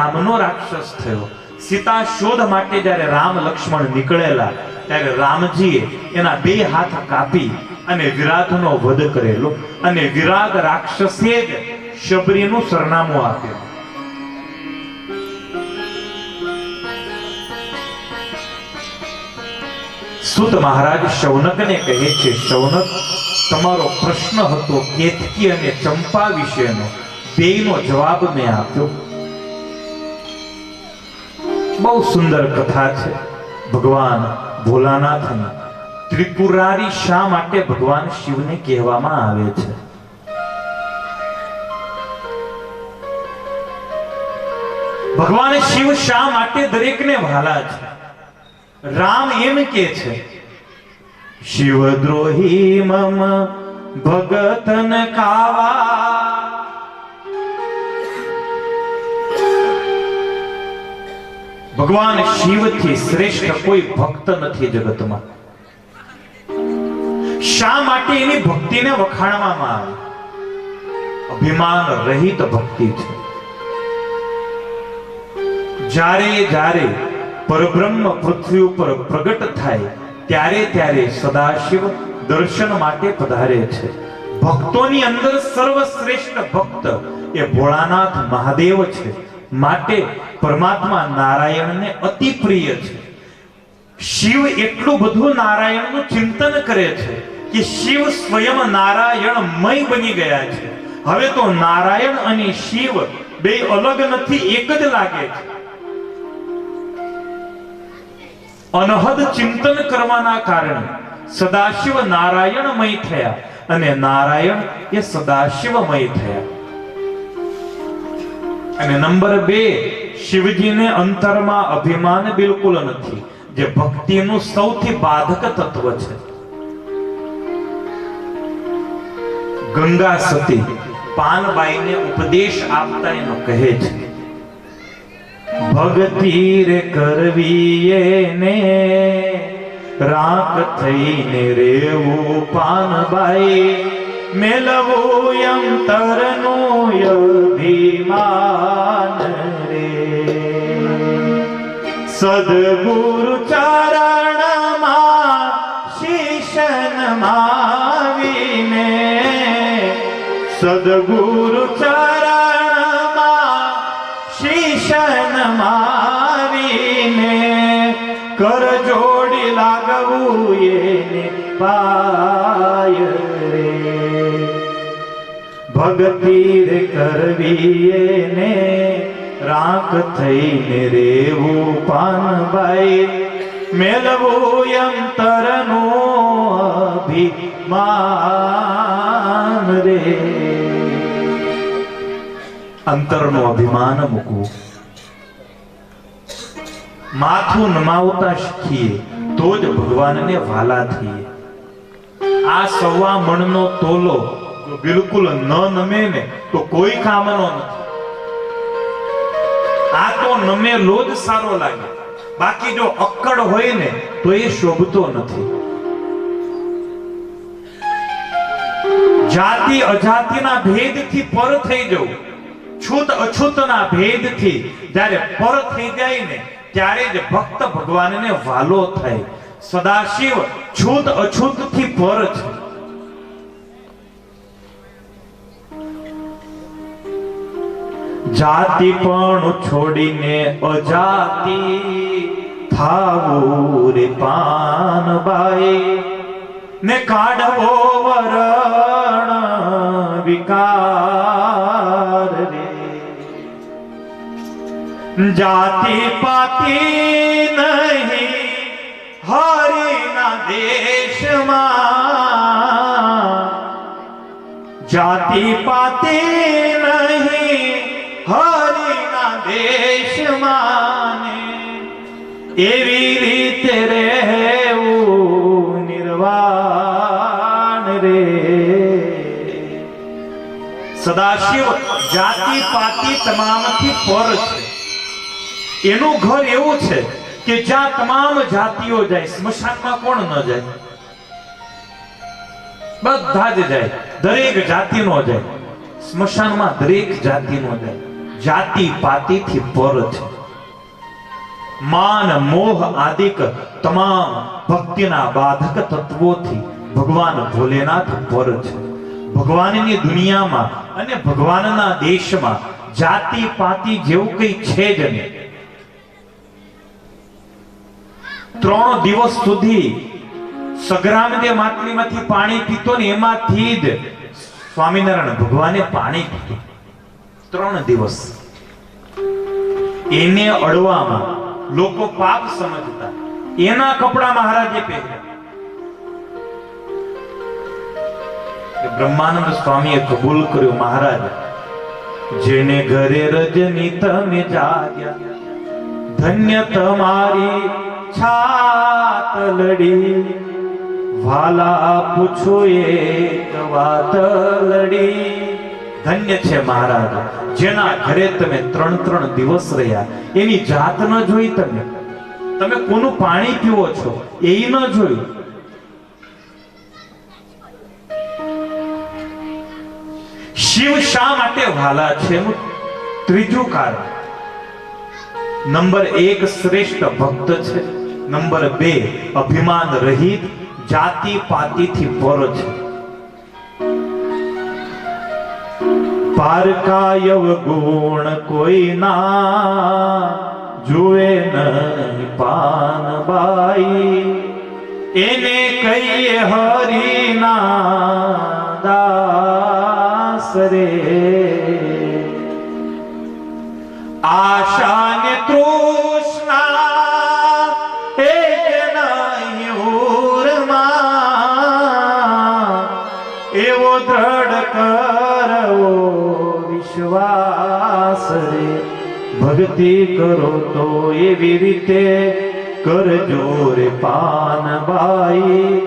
રામનો રાક્ષસ થયો. સીતા શોધ માટે જ્યારે રામ લક્ષ્મણ નીકળેલા, ત્યારે રામજીએ એના બે હાથ કાપી અને વિરાટનો વધ કરેલો અને વિરાગ રાક્ષસે જ શબરીનું સરનામું આપ્યું. સુત મહારાજ શૌનકને કહે છે, શૌનક, તમારો પ્રશ્ન હતો કેતકી અને ચંપા વિશેનો. બેનો જવાબ મેં આપ્યો. બહુ સુંદર કથા છે. ભગવાન ભોલાનાથની ત્રિપુરારી શા માટે ભગવાન શિવને કહેવામાં આવે છે? ભગવાન શિવ શા માટે દરેકને ભાલા છે? રામ એમ કે છે, શિવદ્રોહી મમ ભગતન કાવા ભગવાન શિવથી શ્રેષ્ઠ કોઈ ભક્ત નથી જગતમાં. શા માટે એની ભક્તિને વખાણવામાં આવે? અભિમાન રહિત ભક્તિ છે. જ્યારે જ્યારે પરબ્રહ્મ પૃથ્વી ઉપર પ્રગટ થાય, ત્યારે ત્યારે સદાશિવ દર્શન માટે પધારે છે. ભક્તોની અંદર સર્વશ્રેષ્ઠ ભક્ત એ ભોળાનાથ મહાદેવ છે. માટે પરમાત્મા નારાયણને અતિ પ્રિય છે. શિવ એટલું બધું નારાયણનું ચિંતન કરે છે કે શિવ સ્વયં નારાયણમય બની ગયા છે. હવે તો નારાયણ અને શિવ બે અલગ નથી, એક જ લાગે છે. અનહદ ચિંતન કરવાના કારણે સદાશિવ નારાયણમય થયા અને નારાયણ એ સદાશિવમય થયા. અને નંબર બે શિવજીને અંતરમાં અભિમાન બિલકુલ નથી, જે ભક્તિનું સૌથી બાધક તત્વ છે. ગંગા સતી પાનબાઈને ઉપદેશ આપતા એનો કહે છે ભક્તિ રે કરવી એને રાક થઈને રેવું પાનબાઈ મેલવું અંતરનું અભિમાન સદગુરુ ચરણમાં શીશન માવીને સદગુરુ ચરણમાં શીશન માવીને કર જોડી લાગવું એને પાય રે. ભગતી કરવી એને. રાખ થઈને રેવું પાનભાઈ મેલવું અંતરનું અભિમાન રે. અંતરનું અભિમાન મૂકવું. માથું નમાવતા શીખીએ, તો જ ભગવાનને વાલા થઈએ. આ સવા મણનો તોલો બિલકુલ ન નમે ને તો કોઈ કામનો નથી. આ તો નમેલો જ સારો લાગે. બાકી જો અક્કડ હોય ને, તો એ શોભતો નથી. જાતિ અજાતિના ભેદથી પર થઈ જવું. છૂત અછૂતના ભેદથી જ્યારે પર થઈ જાય ને, ત્યારે જ ભક્ત ભગવાનને વાલો થાય. સદાશિવ છૂત અછૂતથી પર છે. જાતિ પણ છોડીને અજાતિ થાવું રે પાનબાઈ. ને કાઢવો વરણ વિકાર રે. જાતિ પાતી નહીં, હરિના દેશમાં. જાતિ પાતી નહીં હરિના દેશ માને એવી રીતે રહેવું નિર્વાણ રે. સદાશિવ જાતિ પાતિ તમામથી પર છે. એનું ઘર એવું છે કે જ્યાં તમામ જાતિઓ જાય, સ્મશાનમાં કોણ ન જાય? બધા જ જાય, દરેક જાતિનો જાય, સ્મશાનમાં દરેક જાતિનો જાય. જાતિ પાતિથી પર છે માન, મોહ આદિક તમામ ભક્તિના બાધક તત્વોથી ભગવાન ભોલેનાથ પર છે ભગવાનની દુનિયામાં અને ભગવાનના દેશમાં જાતિ પાતિ જેવું કઈ છે જ નહીં. ત્રણ દિવસ સુધી સગ્રામ જે માટલીમાંથી પાણી પીતો ને એમાંથી જ સ્વામિનારાયણ ભગવાને પાણી પીધું. ત્રણ દિવસ. એને અડવામાં લોકો પાપ સમજતા. એના કપડા મહારાજે પહેર્યા. બ્રહ્માનંદ સ્વામીએ કબૂલ કર્યો, મહારાજ, જેને ઘરે રજની તમે જાગ્યા, ધન્ય તમારી છાત લડી. વાલા પૂછો એક વાત લડી. ધન્ય છે મહારાજ જેના ઘરે તમે ત્રણ ત્રણ દિવસ રહ્યા. એની જાત ન જોઈ તમે. તમે કોનું પાણી પીવો છો? એ ન જોયું. શિવ શા માટે વાલા છે? ત્રીજું કારણ. નંબર એક શ્રેષ્ઠ ભક્ત છે. નંબર બે અભિમાન રહિત જાતિ પાતિથી પર છે. પારકાયવ ગુણ કોઈ ના જુએ નહીં પાનબાઈ એને કહીએ હરિના દાસ રે. વિશ્વાસ ભક્તિ કરો તો એવી રીતે કરજો રે પાનબાઈ.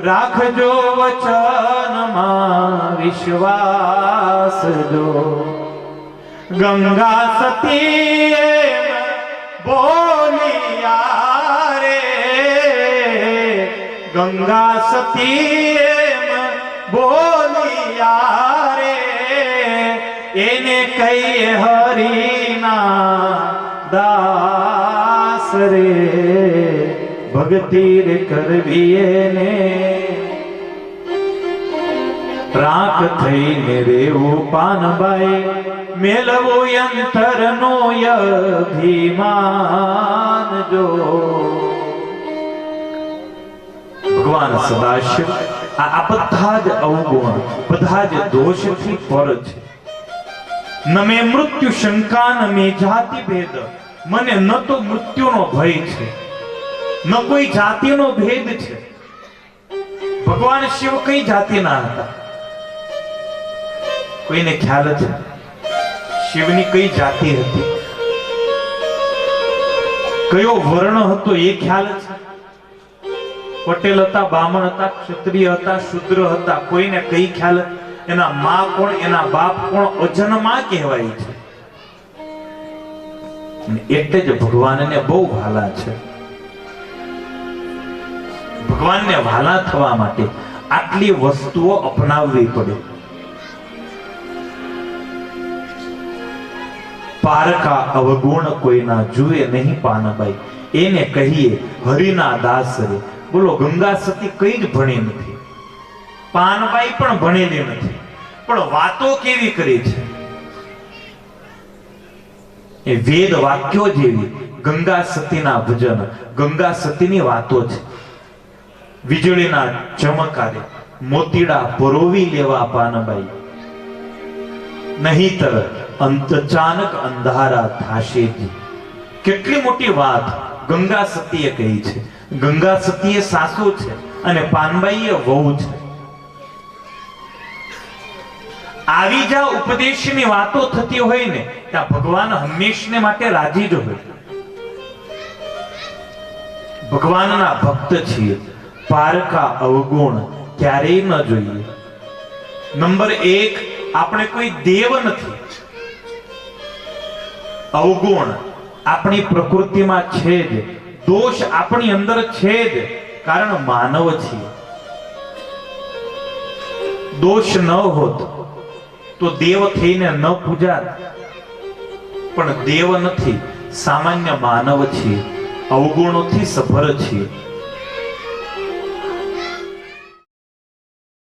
રાખજો વચનમાં વિશ્વાસ જો ગંગા સતી બોલિયા ગંગા સતી બોલિયા એને કહીએ હરિના દાસ રે. ભક્તિ રે કરવી એને રાખ થઈને રેવું પાનબાઈ મેલવો યંતરનો અભિમાન જો. ભગવાન સદાશિવ આ બધા જ અવગુણ, બધા જ દોષથી પર છે. ન મૃત્યુ શંકા, ન જાતિ ભેદ. મને ન તો મૃત્યુનો ભય છે. ન કોઈ જાતિનો ભેદ છે. ભગવાન શિવ કઈ જાતિના હતા? કોઈને ખ્યાલ છે? શિવની કઈ જાતિ હતી? કયો વર્ણ હતો એ ખ્યાલ છે? પટેલ હતા, બ્રાહ્મણ હતા, ક્ષત્રિય હતા, શુદ્ર હતા, કોઈને કઈ ખ્યાલ? એના માં કોણ, એના બાપ કોણ, અજન્મા કહેવાય છે. એટલે જ ભગવાનને બહુ વાલા છે. ભગવાનને વાલા થવા માટે આટલી વસ્તુઓ અપનાવવી પડે. પારકા અવગુણ કોઈના જુએ નહીં પાનબાઈ. એને કહીએ, હરિના દાસ રે બોલો, ગંગા સતી કઈ જ ભણી નથી. પાનબાઈ પણ ભણેલી નથી. પણ વાતો કેવી કરી છે? એ વેદ વાક્યો જેવી ગંગા સતીના ભજન, ગંગા સતીની વાતો છે. વીજળીના ચમકારે મોતીડા પરોવી લેવા પાનબાઈ નહીતર અચાનક અંધારા થાશે કેટલી મોટી વાત ગંગા સતીએ કહી છે. ગંગા સતીએ સાસુ છે અને પાનબાઈએ વહુ છે. આવી જા ઉપદેશની વાતો થતી હોય ને ત્યાં ભગવાન હંમેશને માટે રાજી જ હોય. ભગવાનના ભક્ત છીએ, પારકા અવગુણ ક્યારેય ન જોઈએ. નંબર એક, આપણે કોઈ દેવ નથી. અવગુણ આપણી પ્રકૃતિમાં છે જ, દોષ આપણી અંદર છે જ, કારણ માનવ છીએ. દોષ ન હોત તો દેવ થઈને ન પૂજાત. પણ દેવ નથી. સામાન્ય માનવ છીએ. અવગુણોથી સફર છીએ.